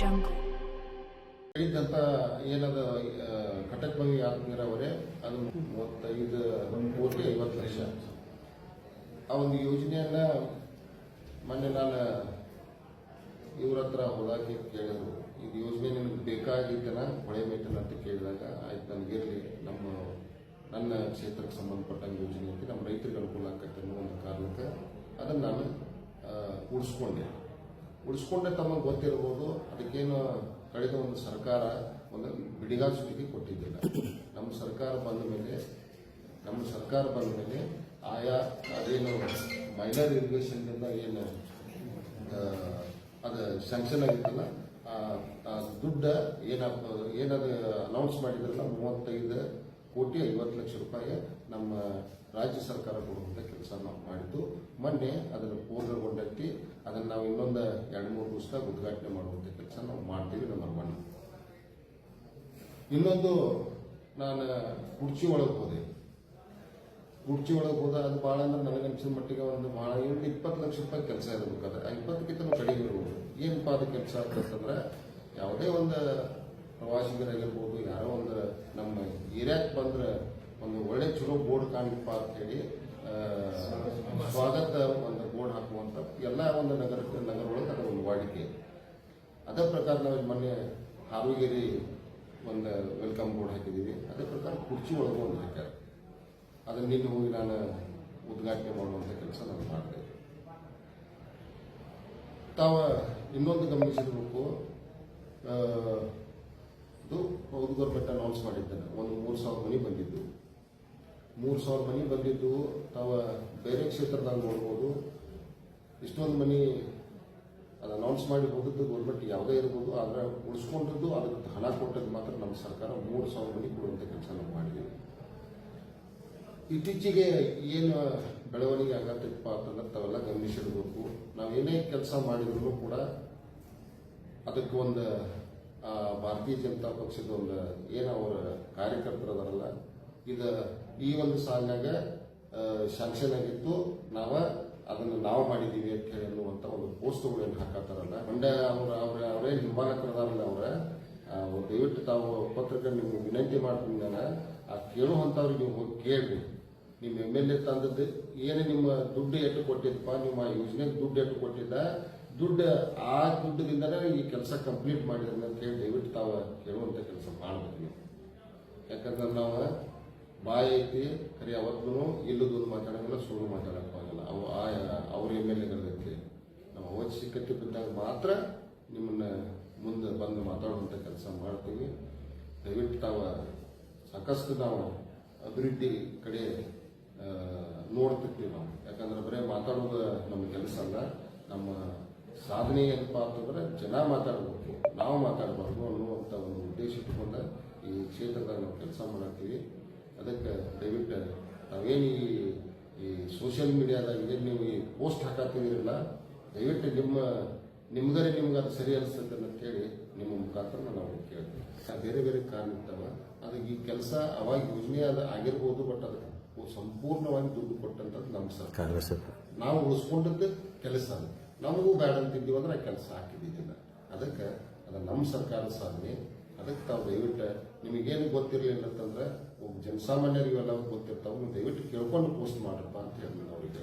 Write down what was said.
Jungle ಇದ್ದಂತ ಏನದ ಕಟಕ್ ಬಾವಿ ಆತ್ಮೀರವರೇ ಅದು ಮೂವತ್ತೈದು ಕೋಟಿ ಐವತ್ತು ಲಕ್ಷ. ಆ ಒಂದು ಯೋಜನೆಯನ್ನ ಮೊನ್ನೆ ನಾನು ಇವ್ರ ಹತ್ರ ಹೋದಾಗ ಕೇಳಿದ್ರು. ಇದು ಯೋಜನೆ ನಿಮ್ಗೆ ಬೇಕಾಗಿದ್ದನ ಹೊಳೆ ಮೇಟಲ್ ಅಂತ ಕೇಳಿದಾಗ, ಆಯ್ತು ನನಗಿರಲಿ ನಮ್ಮ, ನನ್ನ ಕ್ಷೇತ್ರಕ್ಕೆ ಸಂಬಂಧಪಟ್ಟಂಗೆ ಯೋಜನೆ ಐತಿ, ನಮ್ಮ ರೈತರಿಗೆ ಅನುಕೂಲ ಆಕತ್ತೆ ಅನ್ನೋ ಒಂದು ಕಾರಣಕ್ಕೆ ಅದನ್ನು ನಾನು ಕೂಡ್ಸ್ಕೊಂಡೆ. ಉಳಿಸ್ಕೊಂಡೆ ತಮಗೆ ಗೊತ್ತಿರ್ಬೋದು. ಅದಕ್ಕೇನು ಕಳೆದ ಒಂದು ಸರ್ಕಾರ ಒಂದು ಬಿಡಿಗಾಲ್ ಸ್ಥಿತಿ ಕೊಟ್ಟಿದ್ದಿಲ್ಲ. ನಮ್ಮ ಸರ್ಕಾರ ಬಂದ ಮೇಲೆ, ನಮ್ಮ ಸರ್ಕಾರ ಬಂದ ಮೇಲೆ ಆಯಾ ಅದೇನು ಮೈನರ್ ಇರಿಗೇಷನ್ನಿಂದ ಏನು ಅದು ಸ್ಯಾಂಕ್ಷನ್ ಆಗಿತ್ತಲ್ಲ ದುಡ್ಡ ಏನ ಏನದು ಅನೌನ್ಸ್ ಮಾಡಿದ್ರಲ್ಲ, ಮೂವತ್ತೈದು ಕೋಟಿ ಐವತ್ತು ಲಕ್ಷ ರೂಪಾಯಿ ನಮ್ಮ ರಾಜ್ಯ ಸರ್ಕಾರ ಕೊಡುವಂಥ ಕೆಲಸ ನಾವು ಮಾಡಿದ್ದು. ಮೊನ್ನೆ ಅದನ್ನು ಪೂರ್ಣಗೊಂಡೈತಿ ಅದನ್ನು ನಾವು ಇನ್ನೊಂದು ಎರಡು ಮೂರು ದಿವಸದಾಗ ಉದ್ಘಾಟನೆ ಮಾಡುವಂಥ ಕೆಲಸ ನಾವು ಮಾಡ್ತೀವಿ ನಮ್ಮ ಒನ್ ಇನ್ನೊಂದು ನಾನು ಕುರ್ಚಿ ಒಳಗೆ ಹೋದೆ. ಕುರ್ಚಿ ಒಳಗೆ ಹೋದ ಅದು ಭಾಳ ಅಂದ್ರೆ ನನಗೆ ಅನ್ಸಿದ ಮಟ್ಟಿಗೆ ಒಂದು ಭಾಳ ಏನು ಇಪ್ಪತ್ತು ಲಕ್ಷ ರೂಪಾಯಿ ಕೆಲಸ ಇರಬೇಕಾದ್ರೆ ಆ ಇಪ್ಪತ್ತಕ್ಕಿಂತ ಕಡಿಮೆ ಇರ್ಬೋದು. ಏನಪ್ಪ ಅದು ಕೆಲಸ ಅಂತಂದ್ರೆ ಯಾವುದೇ ಒಂದು ಪ್ರವಾಸಿಗರಾಗಿರ್ಬೋದು, ಯಾರೋ ಒಂದು ನಮ್ಮ ಏರಿಯಾಕ್ಕೆ ಬಂದ್ರೆ ಒಂದು ಒಳ್ಳೆ ಚಲೋ ಬೋರ್ಡ್ ಕಾಣಪ್ಪ ಅಂತ ಹೇಳಿ ಸ್ವಾಗತ ಒಂದು ಬೋರ್ಡ್ ಹಾಕುವಂತ ಎಲ್ಲ ಒಂದು ನಗರ ಒಳಗೆ ಅದರ ಒಂದು ವಾಡಿಕೆ. ಅದೇ ಪ್ರಕಾರ ನಾವು ಮೊನ್ನೆ ಹಾವೇರಿ ಒಂದು ವೆಲ್ಕಮ್ ಬೋರ್ಡ್ ಹಾಕಿದ್ದೀವಿ. ಅದೇ ಪ್ರಕಾರ ಕುರ್ಚಿ ಒಳಗೆ ಒಂದು ಹಾಕ್ಯಾರ. ಅದನ್ನ ನಿನ್ನೆ ಹೋಗಿ ನಾನು ಉದ್ಘಾಟನೆ ಮಾಡುವಂಥ ಕೆಲಸ ನಾನು ಮಾಡಿದೆ. ತಾವ ಇನ್ನೊಂದು ಗಮನಿಸಿರ್ಬೇಕು ಇದು ಗೌರ್ಮೆಂಟ್ ಅನೌನ್ಸ್ ಮಾಡಿದ್ದಾನೆ. ಒಂದು ಮೂರು ಸಾವಿರ ಮನಿ ಬಂದಿದ್ದು. ಮೂರು ಸಾವಿರ ಮನಿ ಬಂದಿದ್ದು, ತಾವ ಬೇರೆ ಕ್ಷೇತ್ರದಾಗ ನೋಡ್ಬೋದು. ಇಷ್ಟೊಂದು ಮನಿ ಅದು ಅನೌನ್ಸ್ ಮಾಡಿ ಹೋದದ್ದು ಗೌರ್ಮೆಂಟ್ ಯಾವುದೇ ಇರ್ಬೋದು, ಆದರೆ ಉಳಿಸ್ಕೊಂಡಿದ್ದು ಅದಕ್ಕೆ ಹಣ ಕೊಟ್ಟದ್ದು ಮಾತ್ರ ನಮ್ಮ ಸರ್ಕಾರ ಮೂರು ಸಾವಿರ ಮನಿ ಕೊಡುವಂಥ ಕೆಲಸ ನಾವು ಮಾಡಿದ್ದೀವಿ. ಇತ್ತೀಚೆಗೆ ಏನು ಬೆಳವಣಿಗೆ ಆಗತ್ತಪ್ಪ ಅಂತಂದ್ರೆ ತಾವೆಲ್ಲ ಗಮನಿಸಿರ್ಬೇಕು. ನಾವು ಏನೇ ಕೆಲಸ ಮಾಡಿದ್ರು ಕೂಡ ಅದಕ್ಕೆ ಒಂದು ಭಾರತೀಯ ಜನತಾ ಪಕ್ಷದ ಒಂದು ಏನು ಅವರ ಕಾರ್ಯಕರ್ತರು ಅದಾರಲ್ಲ ಇದು ಈ ಒಂದು ಸಾಲಿನಾಗ ಶಾಂಕ್ಷನ್ ಆಗಿತ್ತು. ನಾವ ಅದನ್ನು ನಾವು ಮಾಡಿದ್ದೀವಿ ಅಂತ ಹೇಳಿ ಅನ್ನುವಂತ ಒಂದು ಏನು ಹಾಕತ್ತಾರಲ್ಲ. ಮಂಡ್ಯ ಅವರ ಅವರ, ಅವರೇ ಹಿಂಬಾಲಕರದಾರಲ್ಲ ಅವ್ರ. ದಯವಿಟ್ಟು ತಾವು ಪತ್ರಕ್ಕೆ ನಿಮ್ಗೆ ವಿನಂತಿ ಮಾಡ್ತೀನಿ ನಾನು. ಆ ಕೇಳುವಂಥವ್ರಿಗೆ ನೀವು ಹೋಗಿ ಕೇಳ್ರಿ. ನಿಮ್ಮ ಎಂ ಎಲ್ ಎ ತಂದದ್ದು ಏನು ನಿಮ್ಮ ದುಡ್ಡು ಎಟ್ಟು ಕೊಟ್ಟಿದ್ದಪ್ಪ ನಿಮ್ಮ ಯೋಜನೆಗೆ ದುಡ್ಡು ಎಟ್ಟು ಕೊಟ್ಟಿದ್ದ ದುಡ್ಡು ಆ ದುಡ್ಡಿನಿಂದನೇ ಈ ಕೆಲಸ ಕಂಪ್ಲೀಟ್ ಮಾಡಿದ್ರೆ ಅಂತ ಹೇಳಿ ದಯವಿಟ್ಟು ತಾವು ಕೇಳುವಂಥ ಕೆಲಸ ಮಾಡ್ಬೇಕು ನೀವು. ಯಾಕಂದ್ರೆ ನಾವು ಬಾಯಿ ಐತಿ ಖರೆ ಯಾವತ್ತೂ ಇಲ್ಲದೊಂದು ಮಾತಾಡೋಂಗಿಲ್ಲ, ಸುಳ್ಳು ಮಾತಾಡೋಕ್ಕಾಗಲ್ಲ ಅವು ಆ, ಅವ್ರ ಎಂ ಎಲ್ ನಾವು ಅವಶ್ಯಕತೆ ಬಿದ್ದಾಗ ಮಾತ್ರ ನಿಮ್ಮನ್ನ ಮುಂದೆ ಬಂದು ಮಾತಾಡುವಂಥ ಕೆಲಸ ಮಾಡ್ತೀವಿ. ದಯವಿಟ್ಟು ತಾವು ಸಾಕಷ್ಟು ನಾವು ಅಭಿವೃದ್ಧಿ ಕಡೆ ನೋಡ್ತಿರ್ತೀವಿ ನಾವು. ಯಾಕಂದ್ರೆ ಬರೀ ಮಾತಾಡೋದು ನಮ್ಮ ಕೆಲಸ ಅಲ್ಲ. ನಮ್ಮ ಸಾಧನೆ ಏನಪ್ಪ ಅಂತಂದ್ರೆ ಜನ ಮಾತಾಡಬೇಕು, ನಾವು ಮಾತಾಡಬಾರ್ದು ಅನ್ನುವಂಥ ಒಂದು ಉದ್ದೇಶ ಇಟ್ಕೊಂಡ ಈ ಕ್ಷೇತ್ರದಾಗ ನಾವು ಕೆಲಸ ಮಾಡ್ತೀವಿ ಅದಕ್ಕೆ ದಯವಿಟ್ಟು ನಾವೇನು ಈ ಈ ಸೋಷಿಯಲ್ ಮೀಡಿಯಾದಾಗ ಏನು ನೀವು ಈ ಪೋಸ್ಟ್ ಹಾಕತ್ತೀವಿರಲ್ಲ ದಯವಿಟ್ಟು ನಿಮ್ಮ ನಿಮ್ಗರೆ ನಿಮ್ಗೆ ಅದು ಸರಿ ಅನಿಸ್ತದೆ ಅಂತ ಹೇಳಿ ನಿಮ್ಮ ಮುಖಾಂತರ ನಾವು ಕೇಳ್ತೀವಿ. ಬೇರೆ ಬೇರೆ ಕಾರಣ ಇರ್ತಾವ ಅದಕ್ಕೆ ಈ ಕೆಲಸ ಅವಾಗ ಯೋಜನೆ ಅದ ಆಗಿರ್ಬೋದು ಬಟ್ ಅದಕ್ಕೆ ಸಂಪೂರ್ಣವಾಗಿ ದುಡ್ಡು ಕೊಟ್ಟಂತದ್ದು ನಮ್ಮ ಸರ್ಕಾರ. ನಾವು ಉಳಿಸ್ಕೊಂಡದ್ದು ಕೆಲಸ ಅದು. ನಮಗೂ ಬೇಡ ಅಂತಿದ್ದೀವಿ ಅಂದ್ರೆ ಆ ಕೆಲಸ ಹಾಕಿದ್ದಿದ್ದಿಲ್ಲ ಅದಕ್ಕೆ ಅದು ನಮ್ಮ ಸರ್ಕಾರದ ಸಾಧನೆ. ಅದಕ್ಕೆ ತಾವು ದಯವಿಟ್ಟು ನಿಮಗೇನು ಗೊತ್ತಿರಲಿಲ್ಲ ಅಂತಂದ್ರೆ ಒಬ್ಬ ಜನಸಾಮಾನ್ಯರಿಗೆಲ್ಲ ಗೊತ್ತಿರ್ತಾವ. ನೀವು ದಯವಿಟ್ಟು ಕೇಳ್ಕೊಂಡು ಪೋಸ್ಟ್ ಮಾಡಪ್ಪ ಅಂತ ಹೇಳಿ ನಾನು ಅವ್ರಿಗೆ